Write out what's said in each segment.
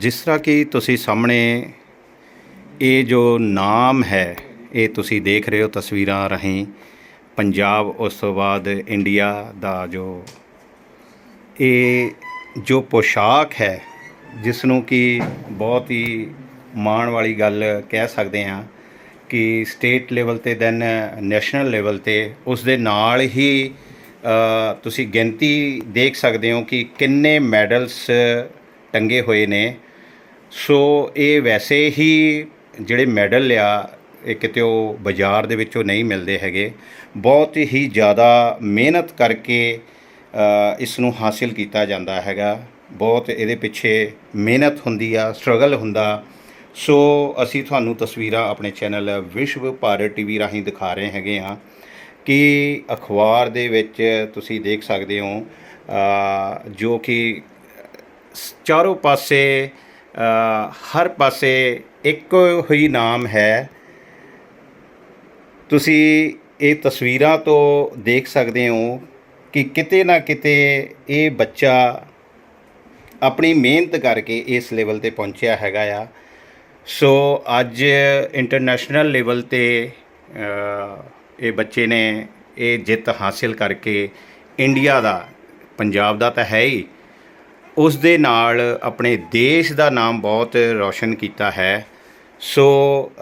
ਜਿਸ ਤਰ੍ਹਾਂ ਕਿ ਤੁਸੀਂ ਸਾਹਮਣੇ ਇਹ ਜੋ ਨਾਮ ਹੈ, ਇਹ ਤੁਸੀਂ ਦੇਖ ਰਹੇ ਹੋ ਤਸਵੀਰਾਂ ਰਾਹੀਂ ਪੰਜਾਬ ਉਸ ਤੋਂ ਬਾਅਦ ਇੰਡੀਆ ਦਾ ਜੋ ਇਹ ਜੋ ਪੋਸ਼ਾਕ ਹੈ, ਜਿਸ ਨੂੰ ਕਿ ਬਹੁਤ ਹੀ ਮਾਣ ਵਾਲੀ ਗੱਲ ਕਹਿ ਸਕਦੇ ਹਾਂ ਕਿ ਸਟੇਟ ਲੈਵਲ ਤੇ ਦੈਨ ਨੈਸ਼ਨਲ ਲੈਵਲ ਤੇ ਉਸ ਦੇ ਨਾਲ ਹੀ ਤੁਸੀਂ ਗਿਣਤੀ ਦੇਖ ਸਕਦੇ ਹੋ ਕਿ ਕਿੰਨੇ ਮੈਡਲਸ ਟੰਗੇ ਹੋਏ ਨੇ। ਸੋ ਇਹ ਵੈਸੇ ਹੀ ਜਿਹੜੇ ਮੈਡਲ ਆ ਇਹ ਕਿਤੇ ਉਹ ਬਾਜ਼ਾਰ ਦੇ ਵਿੱਚੋਂ ਨਹੀਂ ਮਿਲਦੇ ਹੈਗੇ। ਬਹੁਤ ਹੀ ਜ਼ਿਆਦਾ ਮਿਹਨਤ ਕਰਕੇ ਇਸ ਨੂੰ ਹਾਸਿਲ ਕੀਤਾ ਜਾਂਦਾ ਹੈਗਾ। ਬਹੁਤ ਇਹਦੇ ਪਿੱਛੇ ਮਿਹਨਤ ਹੁੰਦੀ ਆ ਸਟਰਗਲ ਹੁੰਦਾ। ਸੋ ਅਸੀਂ ਤੁਹਾਨੂੰ ਤਸਵੀਰਾਂ ਆਪਣੇ ਚੈਨਲ ਵਿਸ਼ਵ ਭਾਰਤ ਟੀਵੀ ਰਾਹੀਂ ਦਿਖਾ ਰਹੇ ਹੈਗੇ ਆ ਕਿ ਅਖਬਾਰ ਦੇ ਵਿੱਚ ਤੁਸੀਂ ਦੇਖ ਸਕਦੇ ਹੋ ਜੋ ਕਿ ਚਾਰੋਂ ਪਾਸੇ ਹਰ ਪਾਸੇ ਇੱਕੋ ਹੀ ਨਾਮ ਹੈ। ਤੁਸੀਂ ਇਹ ਤਸਵੀਰਾਂ ਤੋਂ ਦੇਖ ਸਕਦੇ ਹੋ ਕਿ ਕਿਤੇ ਨਾ ਕਿਤੇ ਇਹ ਬੱਚਾ ਆਪਣੀ ਮਿਹਨਤ ਕਰਕੇ ਇਸ ਲੈਵਲ ਤੇ ਪਹੁੰਚਿਆ ਹੈਗਾ ਆ। ਸੋ ਅੱਜ ਇੰਟਰਨੈਸ਼ਨਲ ਲੈਵਲ ਤੇ ਇਹ ਬੱਚੇ ਨੇ ਇਹ ਜਿੱਤ ਹਾਸਿਲ ਕਰਕੇ ਇੰਡੀਆ ਦਾ, ਪੰਜਾਬ ਦਾ ਤਾਂ ਹੈ ਹੀ। ਉਸ ਦੇ ਨਾਲ ਆਪਣੇ ਦੇਸ਼ ਦਾ ਨਾਮ ਬਹੁਤ ਰੌਸ਼ਨ ਕੀਤਾ ਹੈ। ਸੋ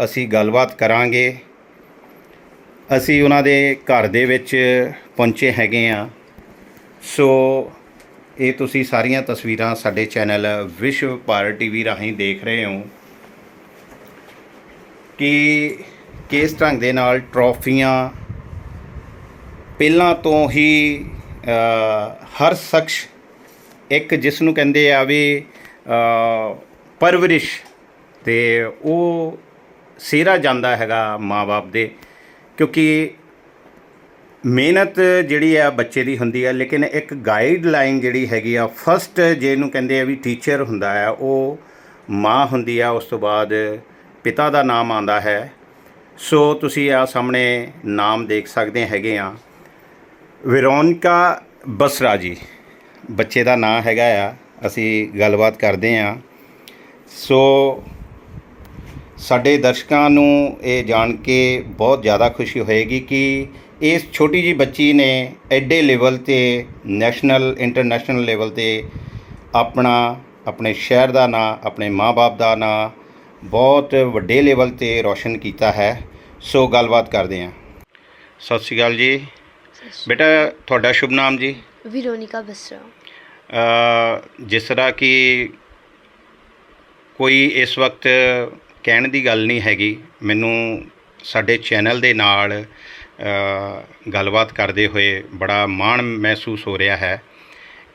ਅਸੀਂ ਗੱਲਬਾਤ ਕਰਾਂਗੇ। ਅਸੀਂ ਉਹਨਾਂ ਦੇ ਘਰ ਦੇ ਵਿੱਚ ਪਹੁੰਚੇ ਹੈਗੇ ਆ ਸੋ ਇਹ ਤੁਸੀਂ ਸਾਰੀਆਂ ਤਸਵੀਰਾਂ ਸਾਡੇ ਚੈਨਲ ਵਿਸ਼ਵ ਭਾਰਤ ਟੀਵੀ ਰਾਹੀਂ ਦੇਖ ਰਹੇ ਹੋ। ਕਿ ਕਿਸ ਢੰਗ ਦੇ ਨਾਲ ਟਰੋਫੀਆਂ ਪਹਿਲਾਂ ਤੋਂ ਹੀ ਹਰ ਸ਼ਖਸ ਇੱਕ ਜਿਸ ਨੂੰ ਕਹਿੰਦੇ ਆ ਵੀ ਪਰਵਰਿਸ਼ ਤੇ ਉਹ ਸਿਹਰਾ ਜਾਂਦਾ ਹੈਗਾ ਮਾਪੇ ਦੇ, ਕਿਉਂਕਿ ਮਿਹਨਤ ਜਿਹੜੀ ਆ ਬੱਚੇ ਦੀ ਹੁੰਦੀ ਆ, ਲੇਕਿਨ ਇੱਕ ਗਾਈਡਲਾਈਨ ਜਿਹੜੀ ਹੈਗੀ ਆ ਫਸਟ ਜਿਹਨੂੰ ਕਹਿੰਦੇ ਆ ਵੀ ਟੀਚਰ ਹੁੰਦਾ ਆ, ਉਹ ਮਾਂ ਹੁੰਦੀ ਆ, ਉਸ ਤੋਂ ਬਾਅਦ ਪਿਤਾ ਦਾ ਨਾਮ ਆਉਂਦਾ ਹੈ। ਸੋ ਤੁਸੀਂ ਆ ਸਾਹਮਣੇ ਨਾਮ ਦੇਖ ਸਕਦੇ ਹੈਗੇ ਆ। ਵਿਰੋਨਿਕਾ ਬਸਰਾ ਜੀ। ਬੱਚੇ ਦਾ ਨਾਮ ਹੈਗਾ ਆ ਅਸੀਂ ਗੱਲਬਾਤ ਕਰਦੇ ਆ। ਸੋ ਸਾਡੇ ਦਰਸ਼ਕਾਂ ਨੂੰ ਇਹ ਜਾਣ ਕੇ ਬਹੁਤ ਜ਼ਿਆਦਾ ਖੁਸ਼ੀ ਹੋਏਗੀ ਕਿ ਇਸ ਛੋਟੀ ਜੀ ਬੱਚੀ ਨੇ ਐਡੇ ਲੈਵਲ ਤੇ ਨੈਸ਼ਨਲ ਇੰਟਰਨੈਸ਼ਨਲ ਲੈਵਲ ਤੇ ਆਪਣਾ ਆਪਣੇ ਸ਼ਹਿਰ ਦਾ ਨਾਂ ਆਪਣੇ ਮਾਪੇ ਦਾ ਨਾਂ ਬਹੁਤ ਵੱਡੇ ਲੈਵਲ ਤੇ ਰੌਸ਼ਨ ਕੀਤਾ ਹੈ। ਸੋ ਗੱਲਬਾਤ ਕਰਦੇ ਹਾਂ ਸਤਿ ਸ਼੍ਰੀ ਅਕਾਲ ਜੀ। ਬੇਟਾ ਤੁਹਾਡਾ ਸ਼ੁਭ ਨਾਮ ਜੀ? ਵਿਰੋਨਿਕਾ ਬਸਰਾ ਜਿਸ ਤਰ੍ਹਾਂ ਕਿ ਕੋਈ ਇਸ ਵਕਤ ਕਹਿਣ ਦੀ ਗੱਲ ਨਹੀਂ ਹੈਗੀ, ਮੈਨੂੰ ਸਾਡੇ ਚੈਨਲ ਦੇ ਨਾਲ ਗੱਲਬਾਤ ਕਰਦੇ ਹੋਏ ਬੜਾ ਮਾਣ ਮਹਿਸੂਸ ਹੋ ਰਿਹਾ ਹੈ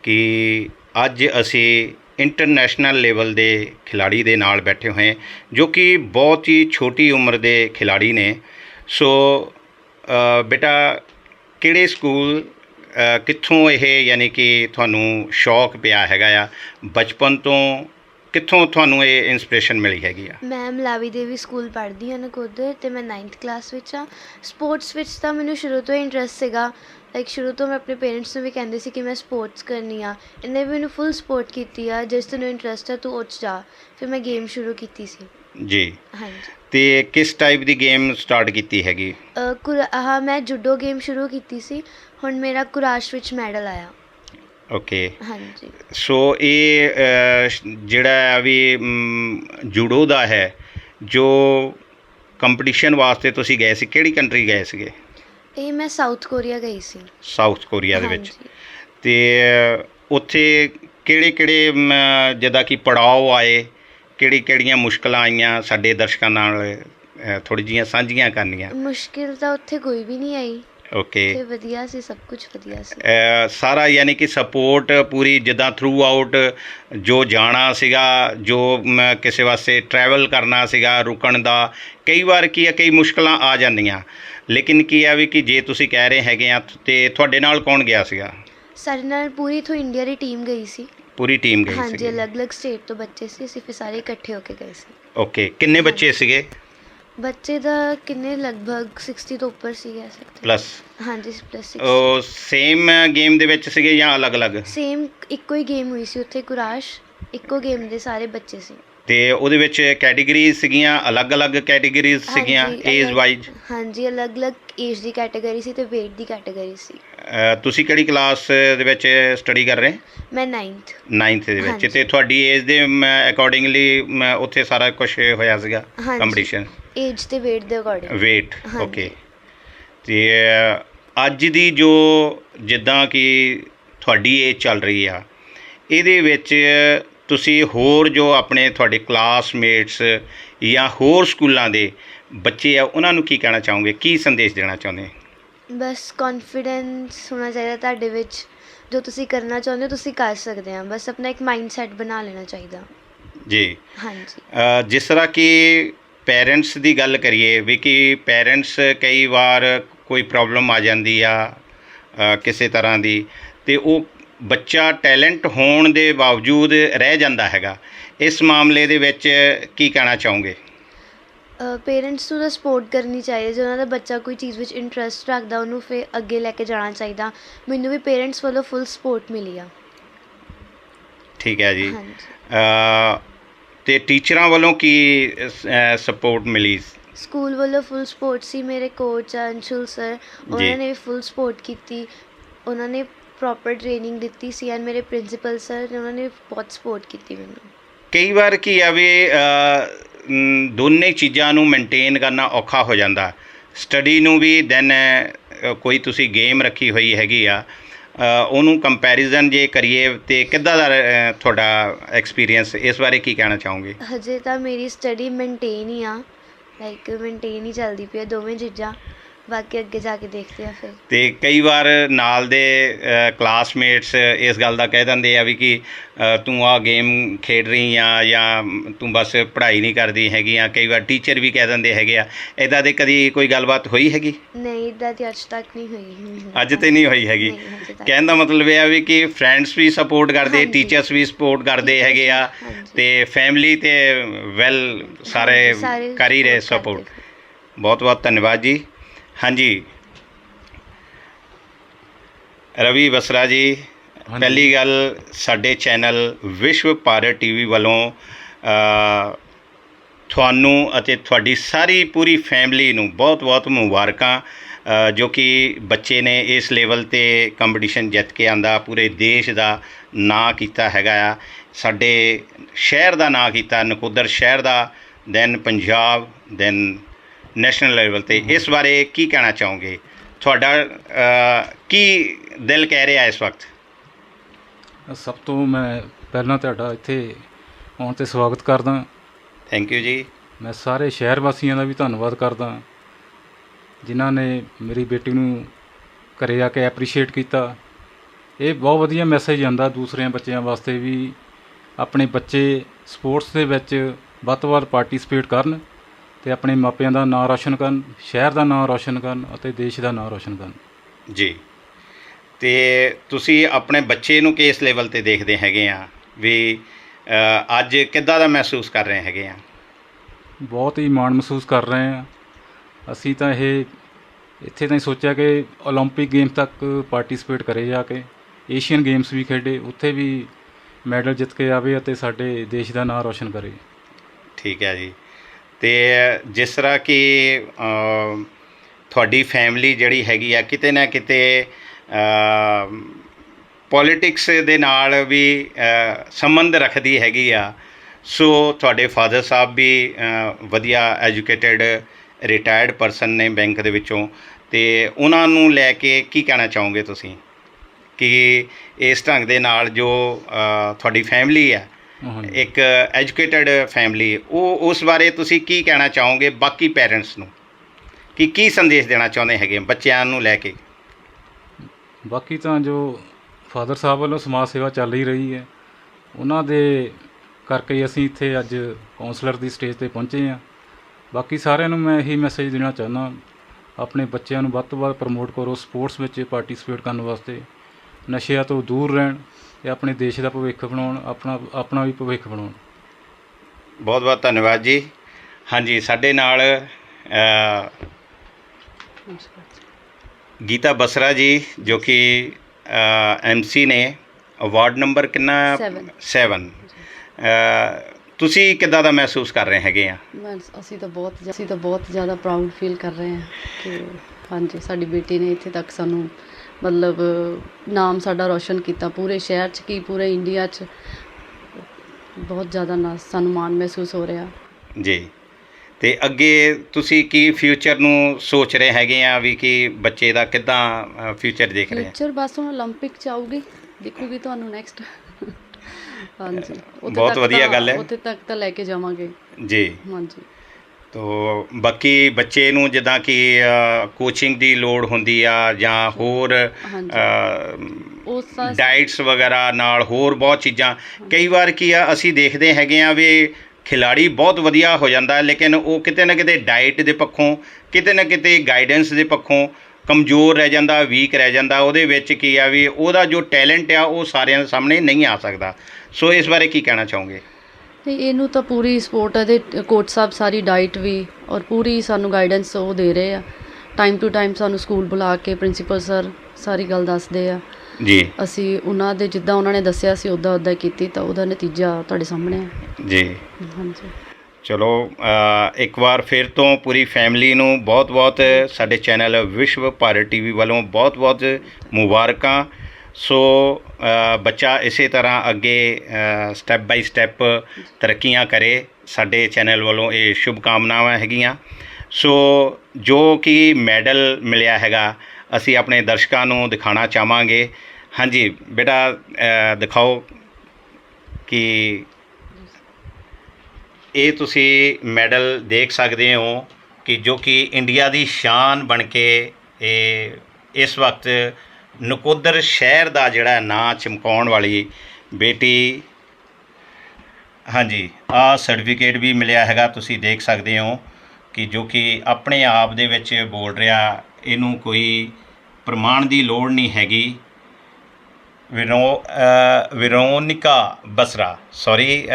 ਕਿ ਅੱਜ ਅਸੀਂ ਇੰਟਰਨੈਸ਼ਨਲ ਲੈਵਲ ਦੇ ਖਿਲਾੜੀ ਦੇ ਨਾਲ ਬੈਠੇ ਹੋਏ ਜੋ ਕਿ ਬਹੁਤ ਹੀ ਛੋਟੀ ਉਮਰ ਦੇ ਖਿਲਾੜੀ ਨੇ। ਸੋ ਬੇਟਾ, ਕਿਹੜੇ ਸਕੂਲ ਕਿੱਥੋਂ ਇਹ ਯਾਨੀ ਕਿ ਤੁਹਾਨੂੰ ਸ਼ੌਕ ਪਿਆ ਹੈਗਾ ਆ? ਬਚਪਨ ਤੋਂ ਕਿੱਥੋਂ ਤੁਹਾਨੂੰ ਇਹ ਇਨਸਪੀਰੇਸ਼ਨ ਮਿਲੀ ਹੈਗੀ ਆ? ਮੈਂ ਮਲਾਵੀ ਦੇਵੀ ਸਕੂਲ ਪੜ੍ਹਦੀ ਹਾਂ ਨਕੋਦਰ ਤੇ ਮੈਂ 9th ਕਲਾਸ ਵਿੱਚ ਆ ਸਪੋਰਟਸ ਵਿੱਚ ਤਾਂ ਮੈਨੂੰ ਸ਼ੁਰੂ ਤੋਂ ਇੰਟਰਸਟ ਸੀਗਾ। ਲਾਈਕ ਸ਼ੁਰੂ ਤੋਂ ਮੈਂ ਆਪਣੇ ਪੇਰੈਂਟਸ ਨੂੰ ਵੀ ਕਹਿੰਦੀ ਸੀ ਕਿ ਮੈਂ ਸਪੋਰਟਸ ਕਰਨੀ ਆ। ਇਹਨੇ ਵੀ ਮੈਨੂੰ ਫੁੱਲ ਸਪੋਰਟ ਕੀਤੀ ਆ ਜਿਸ ਤੈਨੂੰ ਇੰਟਰਸਟ ਹੈ ਤੂੰ ਉਹ 'ਚ ਜਾ। ਫਿਰ ਮੈਂ ਗੇਮ ਸ਼ੁਰੂ ਕੀਤੀ ਸੀ। ਜੀ। ਹਾਂਜੀ। ਤੇ ਕਿਸ ਟਾਈਪ ਦੀ ਗੇਮ ਸਟਾਰਟ ਕੀਤੀ ਹੈਗੀ? ਅ, ਕੁਰ ਆਹ ਮੈਂ ਜੁਡੋ ਗੇਮ ਸ਼ੁਰੂ ਕੀਤੀ ਸੀ। ਹੁਣ ਮੇਰਾ ਕੁਰਾਸ਼ ਵਿੱਚ ਮੈਡਲ ਆਇਆ। ਓਕੇ ਹਾਂਜੀ। ਸੋ ਇਹ ਜਿਹੜਾ ਆ ਵੀ ਜੂਡੋ ਦਾ ਹੈ ਜੋ ਕੰਪੀਟੀਸ਼ਨ ਵਾਸਤੇ ਤੁਸੀਂ ਗਏ ਸੀ ਕਿਹੜੀ ਕੰਟਰੀ ਗਏ ਸੀਗੇ? ਇਹ ਮੈਂ ਸਾਊਥ ਕੋਰੀਆ ਗਈ ਸੀ। ਸਾਊਥ ਕੋਰੀਆ ਦੇ ਵਿੱਚ। ਤੇ ਉੱਥੇ ਕਿਹੜੇ ਕਿਹੜੇ ਜਿੱਦਾਂ ਕਿ ਪੜਾਅ ਆਏ ਕਿਹੜੀ ਕਿਹੜੀਆਂ ਮੁਸ਼ਕਲਾਂ ਆਈਆਂ ਸਾਡੇ ਦਰਸ਼ਕਾਂ ਨਾਲ ਥੋੜੀ ਜੀਆਂ ਸਾਂਝੀਆਂ ਕਰਨੀਆਂ? ਮੁਸ਼ਕਿਲ ਤਾਂ ਉੱਥੇ ਕੋਈ ਵੀ ਨਹੀਂ ਆਈ। ਓਕੇ ਤੇ ਵਧੀਆ ਸੀ ਸਭ ਕੁਝ ਵਧੀਆ ਸੀ। ਸਾਰਾ ਯਾਨੀ ਕਿ ਸਪੋਰਟ ਪੂਰੀ ਜਿੱਦਾਂ ਥਰੂ ਆਊਟ ਜੋ ਜਾਣਾ ਸੀਗਾ ਜੋ ਮ, ਕਿਸੇ ਵਾਸਤੇ ਟਰੈਵਲ ਕਰਨਾ ਸੀਗਾ ਰੁਕਣ ਦਾ ਕਈ ਵਾਰ ਕੀ ਆ ਕਈ ਮੁਸ਼ਕਲਾਂ ਆ ਜਾਂਦੀਆਂ। ਲੇਕਿਨ ਕੀ ਆ ਵੀ ਕਿ ਜੇ ਤੁਸੀਂ ਕਹਿ ਰਹੇ ਹੈਗੇ ਆ ਤੇ ਤੁਹਾਡੇ ਨਾਲ ਕੌਣ ਗਿਆ ਸੀਗਾ? ਸਾਡੇ ਨਾਲ ਪੂਰੀ ਇਥੋਂ ਇੰਡੀਆ ਦੀ ਟੀਮ ਗਈ ਸੀ। ਪੂਰੀ ਟੀਮ ਗਈ ਹਾਂਜੀ ਸੀਗੀ। ਅਲੱਗ-ਅਲੱਗ ਸਟੇਟ ਤੋਂ ਬੱਚੇ ਸੀ ਅਸੀਂ ਫਿਰ ਸਾਰੇ ਇਕੱਠੇ ਹੋ ਕੇ ਗਏ ਸੀ। ਓਕੇ ਕਿੰਨੇ ਬੱਚੇ ਸੀਗੇ? ਬੱਚੇ ਦਾ ਕਿੰਨੇ ਲਗਭਗ 60 ਤੋਂ ਉੱਪਰ ਸੀ ਕਹਿ ਸਕਦੇ ਪਲੱਸ ਹਾਂਜੀ ਪਲੱਸ 6 ਉਹ ਸੇਮ ਗੇਮ ਦੇ ਵਿੱਚ ਸੀਗੇ ਜਾਂ ਅਲੱਗ-ਅਲੱਗ? ਸੇਮ ਇੱਕੋ ਹੀ ਗੇਮ ਹੋਈ ਸੀ ਉੱਥੇ ਕੁਰਾਸ਼ ਇੱਕੋ ਗੇਮ ਦੇ ਸਾਰੇ ਬੱਚੇ ਸੀ। ਤੇ ਉਹਦੇ ਵਿੱਚ ਕੈਟਾਗਰੀਜ਼ ਸੀਗੀਆਂ ਅਲੱਗ-ਅਲੱਗ ਕੈਟਾਗਰੀਜ਼ ਸੀਗੀਆਂ ਏਜ ਵਾਈਜ਼ ਹਾਂਜੀ ਅਲੱਗ-ਅਲੱਗ ਏਜ ਦੀ ਕੈਟਾਗਰੀ ਸੀ ਤੇ weight ਦੀ ਕੈਟਾਗਰੀ ਸੀ। ਤੁਸੀਂ ਕਿਹੜੀ ਕਲਾਸ ਦੇ ਵਿੱਚ ਸਟੱਡੀ ਕਰ ਰਹੇ? ਮੈਂ 9th 9th ਦੇ ਵਿੱਚ। ਤੇ ਤੁਹਾਡੀ ਏਜ ਦੇ ਅਕੋਰਡਿੰਗਲੀ ਉੱਥੇ ਸਾਰਾ ਕੁਝ ਹੋਇਆ ਸੀਗਾ। ਕੰਪੀਟੀਸ਼ਨ ਏਜ ਤੇ weight ਦੇ ਅਕੋਰਡਿੰਗ weight ਹਾਂਜੀ। ਓਕੇ ਤੇ ਅੱਜ ਦੀ ਜੋ ਜਿੱਦਾਂ ਕਿ ਤੁਹਾਡੀ ਏਜ ਚੱਲ ਰਹੀ ਆ ਇਹਦੇ ਵਿੱਚ ਤੁਸੀਂ ਹੋਰ ਜੋ ਆਪਣੇ ਤੁਹਾਡੇ ਕਲਾਸਮੇਟਸ ਜਾਂ ਹੋਰ ਸਕੂਲਾਂ ਦੇ ਬੱਚੇ ਆ ਉਹਨਾਂ ਨੂੰ ਕੀ ਕਹਿਣਾ ਚਾਹੋਗੇ? ਕੀ ਸੰਦੇਸ਼ ਦੇਣਾ ਚਾਹੁੰਦੇ? ਬਸ ਕੌਨਫੀਡੈਂਸ ਹੋਣਾ ਚਾਹੀਦਾ ਤੁਹਾਡੇ ਵਿੱਚ। ਜੋ ਤੁਸੀਂ ਕਰਨਾ ਚਾਹੁੰਦੇ ਹੋ ਤੁਸੀਂ ਕਰ ਸਕਦੇ ਆ। ਬਸ ਆਪਣਾ ਇੱਕ ਮਾਈਂਡਸੈਟ ਬਣਾ ਲੈਣਾ ਚਾਹੀਦਾ। ਜੀ। ਹਾਂਜੀ। ਅ, ਜਿਸ ਤਰ੍ਹਾਂ ਕਿ ਪੇਰੈਂਟਸ ਦੀ ਗੱਲ ਕਰੀਏ ਵੀ ਕਿ ਪੇਰੈਂਟਸ ਕਈ ਵਾਰ ਕੋਈ ਪ੍ਰੋਬਲਮ ਆ ਜਾਂਦੀ ਆ ਕਿਸੇ ਤਰ੍ਹਾਂ ਦੀ ਤੇ ਉਹ ਬੱਚਾ ਟੈਲੈਂਟ ਹੋਣ ਦੇ ਬਾਵਜੂਦ ਰਹਿ ਜਾਂਦਾ ਹੈਗਾ। ਇਸ ਮਾਮਲੇ ਦੇ ਵਿੱਚ ਕੀ ਕਹਿਣਾ ਚਾਹੋਗੇ? ਪੇਰੈਂਟਸ ਨੂੰ ਤਾਂ ਸਪੋਰਟ ਕਰਨੀ ਚਾਹੀਦੀ ਜੇ ਉਹਨਾਂ ਦਾ ਬੱਚਾ ਕੋਈ ਚੀਜ਼ ਵਿੱਚ ਇੰਟਰਸਟ ਰੱਖਦਾ ਉਹਨੂੰ ਫਿਰ ਅੱਗੇ ਲੈ ਕੇ ਜਾਣਾ ਚਾਹੀਦਾ। ਮੈਨੂੰ ਵੀ ਪੇਰੈਂਟਸ ਵੱਲੋਂ ਫੁੱਲ ਸਪੋਰਟ ਮਿਲੀ ਆ। ਠੀਕ ਹੈ ਜੀ। ਹਾਂਜੀ। ਤੇ ਟੀਚਰਾਂ ਵੱਲੋਂ ਕੀ ਸਪੋਰਟ ਮਿਲੀ? ਸਕੂਲ ਵੱਲੋਂ ਫੁੱਲ ਸਪੋਰਟ ਸੀ ਮੇਰੇ ਕੋਚ ਅੰਸ਼ੁਲ ਸਰ ਉਹਨਾਂ ਨੇ ਵੀ ਫੁੱਲ ਸਪੋਰਟ ਕੀਤੀ। ਉਹਨਾਂ ਨੇ ਪ੍ਰੋਪਰ ਟ੍ਰੇਨਿੰਗ ਦਿੱਤੀ ਸੀ ਐਂਡ ਮੇਰੇ ਪ੍ਰਿੰਸੀਪਲ ਸਰ ਉਹਨਾਂ ਨੇ ਬਹੁਤ ਸਪੋਰਟ ਕੀਤੀ ਮੈਨੂੰ। ਕਈ ਵਾਰ ਕੀ ਆ ਵੀ ਦੋਨੇ ਚੀਜ਼ਾਂ ਨੂੰ ਮੇਨਟੇਨ ਕਰਨਾ ਔਖਾ ਹੋ ਜਾਂਦਾ। ਸਟੱਡੀ ਨੂੰ ਵੀ ਦੈਨ ਕੋਈ ਤੁਸੀਂ ਗੇਮ ਰੱਖੀ ਹੋਈ ਹੈਗੀ ਆ ਉਹਨੂੰ ਕੰਪੈਰੀਜ਼ਨ ਜੇ ਕਰੀਏ ਤੇ ਕਿੱਦਾਂ ਦਾ ਅ, ਤੁਹਾਡਾ ਐਕਸਪੀਰੀਅੰਸ ਇਸ ਬਾਰੇ ਕੀ ਕਹਿਣਾ ਚਾਹੋਗੇ? ਹਜੇ ਤਾਂ ਮੇਰੀ ਸਟੱਡੀ ਮੇਨਟੇਨ ਹੀ ਆ। ਲਾਈਕ ਮੇਨਟੇਨ ਹੀ ਚੱਲਦੀ ਪਈ ਆ ਦੋਵੇਂ ਚੀਜ਼ਾਂ। ਬਾਕੀ ਅੱਗੇ ਜਾ ਕੇ ਦੇਖਦੇ ਆ ਫਿਰ। ਤੇ ਕਈ ਵਾਰ ਨਾਲ ਦੇ ਕਲਾਸਮੇਟਸ ਇਸ ਗੱਲ ਦਾ ਕਹਿ ਦਿੰਦੇ ਆ ਵੀ ਕਿ ਤੂੰ ਆ ਗੇਮ ਖੇਡ ਰਹੀ ਆ ਜਾਂ ਤੂੰ ਬਸ ਪੜ੍ਹਾਈ ਨਹੀਂ ਕਰਦੀ ਹੈਗੀ ਆ। ਕਈ ਵਾਰ ਟੀਚਰ ਵੀ ਕਹਿ ਦਿੰਦੇ ਹੈਗੇ ਆ। ਇਦਾਂ ਦੇ ਕਦੀ ਕੋਈ ਗੱਲਬਾਤ ਹੋਈ ਹੈਗੀ? ਨਹੀਂ ਇਦਾਂ ਦੀ ਅੱਜ ਤੱਕ ਨਹੀਂ ਹੋਈ। ਅੱਜ ਤੇ ਨਹੀਂ ਹੋਈ ਹੈਗੀ। ਕਹਿਣ ਦਾ ਮਤਲਬ ਇਹ ਆ ਵੀ ਕਿ ਫਰੈਂਡਸ ਵੀ ਸਪੋਰਟ ਕਰਦੇ। ਟੀਚਰਸ ਵੀ ਸਪੋਰਟ ਕਰਦੇ ਹੈਗੇ ਆ। ਤੇ ਫੈਮਿਲੀ ਤੇ ਵੈਲ ਸਾਰੇ ਕਰ ਹੀ ਰਹੇ ਸਪੋਰਟ। ਬਹੁਤ ਬਹੁਤ ਧੰਨਵਾਦ ਜੀ। ਹਾਂਜੀ ਰਵੀ ਬਸਰਾ ਜੀ। ਪਹਿਲੀ ਗੱਲ ਸਾਡੇ ਚੈਨਲ ਵਿਸ਼ਵ ਭਾਰਤ ਟੀਵੀ ਵੱਲੋਂ ਅ, ਤੁਹਾਨੂੰ ਅਤੇ ਤੁਹਾਡੀ ਸਾਰੀ ਪੂਰੀ ਫੈਮਿਲੀ ਨੂੰ ਬਹੁਤ-ਬਹੁਤ ਮੁਬਾਰਕਾਂ ਅ, ਜੋ ਕਿ ਬੱਚੇ ਨੇ ਇਸ ਲੈਵਲ ਤੇ ਕੰਪੀਟੀਸ਼ਨ ਜਿੱਤ ਕੇ ਆਂਦਾ ਪੂਰੇ ਦੇਸ਼ ਦਾ ਨਾਂ ਕੀਤਾ ਹੈਗਾ ਆ ਸਾਡੇ ਸ਼ਹਿਰ ਦਾ ਨਾਂ ਕੀਤਾ ਨਕੋਦਰ ਸ਼ਹਿਰ ਦਾ then Punjab then national level ਤੇ। ਇਸ ਬਾਰੇ ਕੀ ਕਹਿਣਾ ਚਾਹੋਗੇ? ਤੁਹਾਡਾ ਕੀ ਦਿਲ ਕਹਿ ਰਿਹਾ ਇਸ ਵਕਤ? ਸਭ ਤੋਂ ਮੈਂ ਪਹਿਲਾਂ ਤੁਹਾਡਾ ਇੱਥੇ ਆਉਣ ਤੇ ਸਵਾਗਤ ਕਰਦਾ। ਥੈਂਕ ਯੂ ਜੀ। ਮੈਂ ਸਾਰੇ ਸ਼ਹਿਰ ਵਾਸੀਆਂ ਦਾ ਵੀ ਧੰਨਵਾਦ ਕਰਦਾ। ਜਿਨ੍ਹਾਂ ਨੇ ਮੇਰੀ ਬੇਟੀ ਨੂੰ ਘਰੇ ਆ ਕੇ ਐਪਰੀਸ਼ੀਏਟ ਕੀਤਾ। ਇਹ ਬਹੁਤ ਵਧੀਆ ਮੈਸੇਜ ਜਾਂਦਾ ਦੂਸਰਿਆਂ ਬੱਚਿਆਂ ਵਾਸਤੇ ਵੀ। ਆਪਣੇ ਬੱਚੇ ਸਪੋਰਟਸ ਦੇ ਵਿੱਚ ਵੱਧ ਤੋਂ ਵੱਧ ਪਾਰਟਿਸਿਪੇਟ ਕਰਨ। ਤੇ ਆਪਣੇ ਮਾਪਿਆਂ ਦਾ ਨਾਂ ਰੌਸ਼ਨ ਕਰਨ ਸ਼ਹਿਰ ਦਾ ਨਾਂ ਰੌਸ਼ਨ ਕਰਨ ਅਤੇ ਦੇਸ਼ ਦਾ ਨਾਂ ਰੌਸ਼ਨ ਕਰਨ ਜੀ ਤੇ ਤੁਸੀਂ ਆਪਣੇ ਬੱਚੇ ਨੂੰ ਕਿਸ ਲੈਵਲ ਤੇ ਦੇਖਦੇ ਹੈਗੇ ਆ ਵੀ ਅ, ਅੱਜ ਕਿੱਦਾਂ ਦਾ ਮਹਿਸੂਸ ਕਰ ਰਹੇ ਹੈਗੇ ਆ ਬਹੁਤ ਹੀ ਮਾਣ ਮਹਿਸੂਸ ਕਰ ਰਹੇ ਹਾਂ ਅਸੀਂ ਤਾਂ ਇਹ ਇੱਥੇ ਤਾਂ ਹੀ ਸੋਚਿਆ ਕਿ 올림픽 ਗੇਮ ਤੱਕ ਪਾਰਟਿਸਿਪੇਟ ਕਰੇ ਜਾ ਕੇ ਏਸ਼ੀਅਨ ਗੇਮਸ ਵੀ ਖੇਡੇ ਉੱਥੇ ਵੀ ਮੈਡਲ ਜਿੱਤ ਕੇ ਆਵੇ ਅਤੇ ਸਾਡੇ ਦੇਸ਼ ਦਾ ਨਾਮ ਰੌਸ਼ਨ ਕਰੇ ਠੀਕ ਹੈ ਜੀ ਤੇ ਜਿਸ ਤਰ੍ਹਾਂ ਕਿ ਤੁਹਾਡੀ ਫੈਮਿਲੀ ਜਿਹੜੀ ਹੈਗੀ ਆ, ਕਿਤੇ ਨਾ ਕਿਤੇ ਪੋਲਿਟਿਕਸ ਦੇ ਨਾਲ ਵੀ ਸੰਬੰਧ ਰੱਖਦੀ ਹੈਗੀ ਆ। ਸੋ ਤੁਹਾਡੇ ਫਾਦਰ ਸਾਹਿਬ ਵੀ ਵਧੀਆ ਐਜੂਕੇਟਿਡ ਰਿਟਾਇਰਡ ਪਰਸਨ ਨੇ ਬੈਂਕ ਦੇ ਵਿੱਚੋਂ। ਤੇ ਉਹਨਾਂ ਨੂੰ ਲੈ ਕੇ ਕੀ ਕਹਿਣਾ ਚਾਹੋਗੇ ਤੁਸੀਂ? ਕਿ ਇਸ ਢੰਗ ਦੇ ਨਾਲ ਜੋ ਤੁਹਾਡੀ ਫੈਮਿਲੀ ਆ ਇੱਕ ਐਜੂਕੇਟਿਡ ਫੈਮਿਲੀ ਉਹ ਉਸ ਬਾਰੇ ਤੁਸੀਂ ਕੀ ਕਹਿਣਾ ਚਾਹੋਗੇ ਬਾਕੀ ਪੈਰੈਂਟਸ ਨੂੰ? ਕਿ ਕੀ ਸੰਦੇਸ਼ ਦੇਣਾ ਚਾਹੁੰਦੇ ਹੈਗੇ ਬੱਚਿਆਂ ਨੂੰ ਲੈ ਕੇ? ਬਾਕੀ ਤਾਂ ਜੋ ਫਾਦਰ ਸਾਹਿਬ ਵੱਲੋਂ ਸਮਾਜ ਸੇਵਾ ਚੱਲ ਹੀ ਰਹੀ ਹੈ ਉਹਨਾਂ ਦੇ ਕਰਕੇ ਹੀ ਅਸੀਂ ਇੱਥੇ ਅੱਜ ਕਾਉਂਸਲਰ ਦੀ ਸਟੇਜ ਤੇ ਪਹੁੰਚੇ ਹਾਂ। ਬਾਕੀ ਸਾਰਿਆਂ ਨੂੰ ਮੈਂ ਇਹੀ ਮੈਸੇਜ ਦੇਣਾ ਚਾਹੁੰਦਾ ਆਪਣੇ ਬੱਚਿਆਂ ਨੂੰ ਵੱਧ ਤੋਂ ਵੱਧ ਪ੍ਰਮੋਟ ਕਰੋ ਸਪੋਰਟਸ ਵਿੱਚ ਪਾਰਟਿਸਿਪੇਟ ਕਰਨ ਵਾਸਤੇ। ਨਸ਼ਿਆਂ ਤੋਂ ਦੂਰ ਰਹਿਣ ਤੇ ਆਪਣੇ ਦੇਸ਼ ਦਾ ਭਵਿੱਖ ਬਣਾਉਣ ਆਪਣਾ ਆਪਣਾ ਵੀ ਭਵਿੱਖ ਬਣਾਉਣ। ਬਹੁਤ ਬਹੁਤ ਧੰਨਵਾਦ ਜੀ। ਹਾਂਜੀ ਸਾਡੇ ਨਾਲ ਅ, ਗੀਤਾ ਬਸਰਾ ਜੀ ਜੋ ਕਿ ਐਮਸੀ ਨੇ ਅਵਾਰਡ ਨੰਬਰ ਕਿੰਨਾ? Seven. 7 ਅ, ਤੁਸੀਂ ਕਿੱਦਾਂ ਦਾ ਮਹਿਸੂਸ ਕਰ ਰਹੇ ਹੈਗੇ ਆ? ਅਸੀਂ ਤਾਂ ਬਹੁਤ ਅਸੀਂ ਤਾਂ ਬਹੁਤ ਜ਼ਿਆਦਾ ਪ੍ਰਾਊਡ ਫੀਲ ਕਰ ਰਹੇ ਹਾਂ ਕਿ ਹਾਂਜੀ ਸਾਡੀ ਬੇਟੀ ਨੇ ਇੱਥੇ ਤੱਕ ਸਾਨੂੰ ਮਤਲਬ ਨਾਮ ਸਾਡਾ ਰੌਸ਼ਨ ਕੀਤਾ ਪੂਰੇ ਸ਼ਹਿਰ 'ਚ ਕੀ ਪੂਰੇ ਇੰਡੀਆ 'ਚ ਬਹੁਤ ਜ਼ਿਆਦਾ ਨਾ ਸਾਨੂੰ ਮਾਣ ਮਹਿਸੂਸ ਹੋ ਰਿਹਾ ਜੀ ਤੇ ਅੱਗੇ ਤੁਸੀਂ ਕੀ ਫਿਊਚਰ ਨੂੰ ਸੋਚ ਰਹੇ ਹੈਗੇ ਆ ਵੀ ਕਿ ਬੱਚੇ ਦਾ ਕਿੱਦਾਂ ਫਿਊਚਰ ਦੇਖ ਰਹੇ ਆ ਫਿਊਚਰ ਬਸ ਹੁਣ 올림픽 'ਚ ਆਊਗੀ ਦੇਖੂਗੀ ਤੁਹਾਨੂੰ ਨੈਕਸਟ ਹਾਂਜੀ ਉੱਥੇ ਬਹੁਤ ਤੱਕ ਵਧੀਆ ਤਾਂ- ਗੱਲ ਹੈ। ਉੱਥੇ ਤੱਕ ਤਾਂ ਲੈ ਕੇ ਜਾਵਾਂਗੇ ਜੀ ਹਾਂਜੀ ਤੋ ਬਾਕੀ ਬੱਚੇ ਨੂੰ ਜਿੱਦਾਂ ਕਿ ਕੋਚਿੰਗ ਦੀ ਲੋੜ ਹੁੰਦੀ ਆ ਜਾਂ ਹੋਰ ਡਾਈਟਸ ਵਗੈਰਾ ਨਾਲ ਹੋਰ ਬਹੁਤ ਚੀਜ਼ਾਂ। ਕਈ ਵਾਰ ਕੀ ਆ ਅਸੀਂ ਦੇਖਦੇ ਹੈਗੇ ਆ ਵੀ ਖਿਲਾੜੀ ਬਹੁਤ ਵਧੀਆ ਹੋ ਜਾਂਦਾ ਲੇਕਿਨ ਉਹ ਕਿਤੇ ਨਾ ਕਿਤੇ ਡਾਈਟ ਦੇ ਪੱਖੋਂ ਕਿਤੇ ਨਾ ਕਿਤੇ ਗਾਈਡੈਂਸ ਦੇ ਪੱਖੋਂ ਕਮਜ਼ੋਰ ਰਹਿ ਜਾਂਦਾ ਵੀਕ ਰਹਿ ਜਾਂਦਾ। ਉਹਦੇ ਵਿੱਚ ਕੀ ਆ ਵੀ ਉਹਦਾ ਜੋ ਟੈਲੈਂਟ ਆ ਉਹ ਸਾਰਿਆਂ ਦੇ ਸਾਹਮਣੇ ਨਹੀਂ ਆ ਸਕਦਾ। ਸੋ ਇਸ ਬਾਰੇ ਕੀ ਕਹਿਣਾ ਚਾਹੋਗੇ? ਨਹੀਂ ਇਹਨੂੰ ਤਾਂ ਪੂਰੀ ਸਪੋਰਟ ਹੈ ਦੇ ਕੋਚ ਸਾਹਿਬ ਸਾਰੀ ਡਾਈਟ ਵੀ ਔਰ ਪੂਰੀ ਸਾਨੂੰ ਗਾਈਡੈਂਸ ਉਹ ਦੇ ਰਹੇ ਆ। ਟਾਈਮ ਟੂ ਟਾਈਮ ਸਾਨੂੰ ਸਕੂਲ ਬੁਲਾ ਕੇ ਪ੍ਰਿੰਸੀਪਲ ਸਰ ਸਾਰੀ ਗੱਲ ਦੱਸਦੇ ਆ। ਜੀ। ਅਸੀਂ ਉਹਨਾਂ ਦੇ ਜਿੱਦਾਂ ਉਹਨਾਂ ਨੇ ਦੱਸਿਆ ਸੀ ਉਦਾਂ ਉਦਾਂ ਕੀਤੀ ਤਾਂ ਉਹਦਾ ਨਤੀਜਾ ਤੁਹਾਡੇ ਸਾਹਮਣੇ ਹੈ ਜੀ। ਹਾਂਜੀ। ਚਲੋ ਇੱਕ ਵਾਰ ਫਿਰ ਤੋਂ ਪੂਰੀ ਫੈਮਿਲੀ ਨੂੰ ਬਹੁਤ-ਬਹੁਤ ਸਾਡੇ ਚੈਨਲ ਵਿਸ਼ਵ ਭਾਰਤ ਟੀਵੀ ਵੱਲੋਂ ਬਹੁਤ-ਬਹੁਤ ਮੁਬਾਰਕਾਂ। ਸੋ ਬੱਚਾ ਇਸੇ ਤਰ੍ਹਾਂ ਅੱਗੇ ਸਟੈਪ ਬਾਈ ਸਟੈਪ ਤਰੱਕੀਆਂ ਕਰੇ। ਸਾਡੇ ਚੈਨਲ ਵੱਲੋਂ ਇਹ ਸ਼ੁਭ ਕਾਮਨਾਵਾਂ ਹੈਗੀਆਂ। ਸੋ, ਜੋ ਕਿ ਮੈਡਲ ਮਿਲਿਆ ਹੈਗਾ, ਅਸੀਂ ਆਪਣੇ ਦਰਸ਼ਕਾਂ ਨੂੰ ਦਿਖਾਣਾ ਚਾਹਾਂਗੇ। ਹਾਂਜੀ, ਬੇਟਾ ਦਿਖਾਓ ਕਿ ਇਹ ਤੁਸੀਂ ਮੈਡਲ ਦੇਖ ਸਕਦੇ ਹੋ ਕਿ ਜੋ ਕਿ ਇੰਡੀਆ ਦੀ ਸ਼ਾਨ ਬਣ ਕੇ ਇਹ ਇਸ ਵਕਤ ਨਕੋਦਰ ਸ਼ਹਿਰ ਦਾ ਜਿਹੜਾ ਨਾਂ ਚਮਕਾਉਣ ਵਾਲੀ ਬੇਟੀ ਹਾਂਜੀ ਆ ਸਰਟੀਫਿਕੇਟ ਵੀ ਮਿਲਿਆ ਹੈਗਾ ਤੁਸੀਂ ਦੇਖ ਸਕਦੇ ਹੋ ਕਿ ਜੋ ਕਿ ਆਪਣੇ ਆਪ ਦੇ ਵਿੱਚ ਬੋਲ ਰਿਹਾ ਇਹਨੂੰ ਕੋਈ ਪ੍ਰਮਾਣ ਦੀ ਲੋੜ ਨਹੀਂ ਹੈਗੀ। ਵਿਰੋ ਅ, ਵਿਰੋਨਿਕਾ ਬਸਰਾ ਸੌਰੀ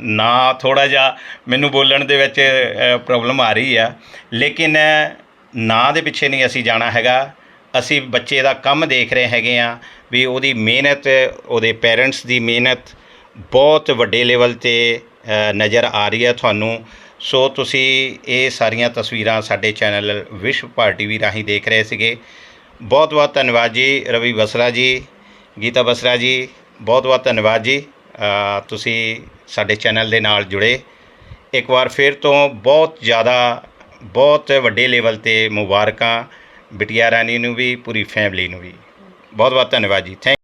ਨਾ ਥੋੜਾ ਜਿਹਾ ਮੈਨੂੰ ਬੋਲਣ ਦੇ ਵਿੱਚ ਪ੍ਰੋਬਲਮ ਆ ਰਹੀ ਆ ਲੇਕਿਨ ਨਾਂ ਦੇ ਪਿੱਛੇ ਨਹੀਂ ਅਸੀਂ ਜਾਣਾ ਹੈਗਾ। ਅਸੀਂ ਬੱਚੇ ਦਾ ਕੰਮ ਦੇਖ ਰਹੇ ਹੈਗੇ ਆ ਵੀ ਉਹਦੀ ਮਿਹਨਤ, ਉਹਦੇ ਪੇਰੈਂਟਸ ਦੀ ਮਿਹਨਤ ਬਹੁਤ ਵੱਡੇ ਲੈਵਲ ਤੇ ਨਜ਼ਰ ਆ ਰਹੀ ਹੈ ਤੁਹਾਨੂੰ। ਸੋ ਤੁਸੀਂ ਇਹ ਸਾਰੀਆਂ ਤਸਵੀਰਾਂ ਸਾਡੇ ਚੈਨਲ ਵਿਸ਼ਵ ਭਾਰਤ ਟੀਵੀ ਰਾਹੀਂ ਦੇਖ ਰਹੇ ਸੀਗੇ। ਬਹੁਤ ਬਹੁਤ ਧੰਨਵਾਦ ਜੀ, ਰਵੀ ਬਸਰਾ ਜੀ, ਗੀਤਾ ਬਸਰਾ ਜੀ, ਬਹੁਤ ਬਹੁਤ ਧੰਨਵਾਦ ਜੀ ਤੁਸੀਂ ਸਾਡੇ ਚੈਨਲ ਦੇ ਨਾਲ ਜੁੜੇ। ਇੱਕ ਵਾਰ ਫਿਰ ਤੋਂ ਬਹੁਤ ਜ਼ਿਆਦਾ, ਬਹੁਤ ਵੱਡੇ ਲੈਵਲ ਤੇ ਮੁਬਾਰਕਾਂ। ਬਿਟਿਆ ਰਾਣੀ ਨੂੰ ਵੀ ਪੂਰੀ ਫੈਮਿਲੀ ਨੂੰ ਵੀ। ਬਹੁਤ ਬਹੁਤ ਧੰਨਵਾਦ ਜੀ। ਥੈਂਕ